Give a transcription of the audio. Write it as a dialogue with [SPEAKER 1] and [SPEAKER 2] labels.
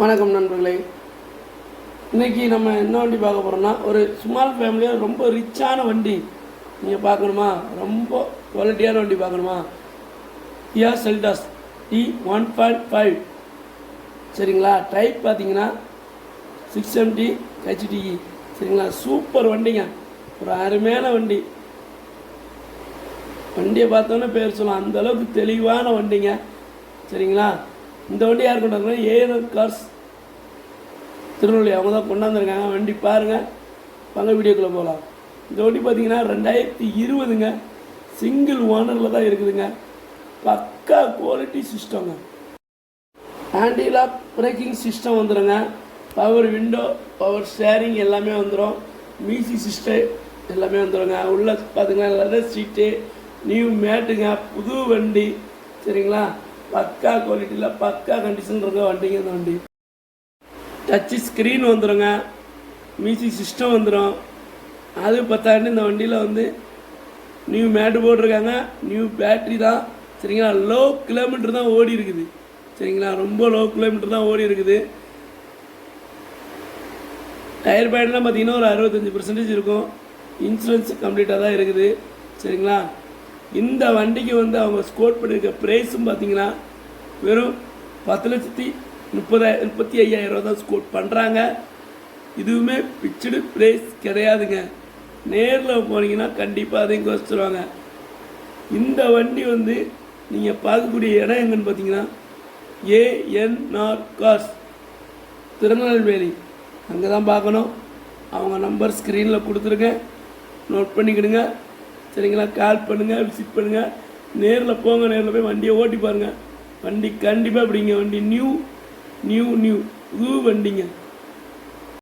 [SPEAKER 1] வணக்கம் நண்பர்களே. இன்றைக்கி நம்ம என்ன வண்டி பார்க்க போகிறோம்னா ஒரு ஸ்மால் ஃபேமிலியாக ரொம்ப ரிச்சான வண்டி. நீங்கள் பார்க்கணுமா? ரொம்ப குவாலிட்டியான வண்டி பார்க்கணுமா? Kia Seltos D one point five சரிங்களா? டைப் பார்த்தீங்கன்னா சிக்ஸ் எம்டி ஹெச்டிஇ சரிங்களா? சூப்பர் வண்டிங்க. ஒரு அருமையான வண்டி. வண்டியை பார்த்தோன்னே பேர் சொல்லலாம். அந்த அளவுக்கு தெளிவான வண்டிங்க. சரிங்களா? இந்த வண்டி யார் கொண்டாடுறாங்க ஏஎன்எம் கார்ஸ். திருநெல்வேலி அவங்க தான் கொண்டாந்துருக்காங்க வண்டி பாருங்கள் வாங்க வீடியோக்குள்ளே போகலாம். இந்த வண்டி பார்த்தீங்கன்னா ரெண்டாயிரத்தி இருபதுங்க. சிங்கிள் ஓனரில் தான் இருக்குதுங்க. பக்கா குவாலிட்டி சிஸ்டங்க ஹேண்டிலாக் பிரேக்கிங் சிஸ்டம் வந்துடுங்க பவர் விண்டோ பவர் ஷேரிங் எல்லாமே வந்துடும் மியூசி சிஸ்டம் எல்லாமே வந்துடுங்க உள்ளே பார்த்தீங்கன்னா லெதர் சீட்டு நியூ மேட்டுங்க புது வண்டி. சரிங்களா? பக்கா குவாலிட்டியில் பக்கா கண்டிஷன் இருக்க வண்டிங்க இந்த வண்டி. டச்சு ஸ்க்ரீன் வந்துடுங்க மியூசிக் சிஸ்டம் வந்துடும் அது பத்தாண்டு இந்த வண்டியில் வந்து நியூ மேட்டு போட்டிருக்காங்க. நியூ பேட்ரி தான். சரிங்களா? லோ கிலோமீட்டர் தான் ஓடி இருக்குது. சரிங்களா? ரொம்ப லோ கிலோமீட்டர் தான் ஓடி இருக்குது. டயர் பேட்லாம் பார்த்தீங்கன்னா ஒரு அறுபத்தஞ்சி பர்சன்டேஜ் இருக்கும். இன்சூரன்ஸ் கம்ப்ளீட்டாக தான் இருக்குது. சரிங்களா? இந்த வண்டிக்கு வந்து அவங்க ஸ்கோர் பண்ணியிருக்க ப்ரைஸும் பார்த்தீங்கன்னா வெறும் பத்து லட்சத்தி முப்பதாய முப்பத்தி ஐயாயிரம் ரூபா தான் ஸ்கோர் பண்ணுறாங்க இதுவுமே பிச்சடு ப்ரைஸ் கிடையாதுங்க. நேரில் போனீங்கன்னா கண்டிப்பாக அதையும் குறைச்சிருவாங்க. இந்த வண்டி வந்து நீங்கள் பார்க்கக்கூடிய இடம் எங்கன்னு பார்த்தீங்கன்னா ஏஎன்ஆர் கார்ஸ் திருநெல்வேலி. அங்கே தான் பார்க்கணும். அவங்க நம்பர் ஸ்க்ரீனில் கொடுத்துருங்க நோட் பண்ணிக்கிடுங்க. சரிங்களா? கால் பண்ணுங்கள் விசிட் பண்ணுங்கள் நேரில் போங்க நேரில் போய் வண்டியை ஓட்டி பாருங்கள் வண்டி கண்டிப்பாக அப்படிங்க வண்டி நியூ நியூ நியூ புது வண்டிங்க.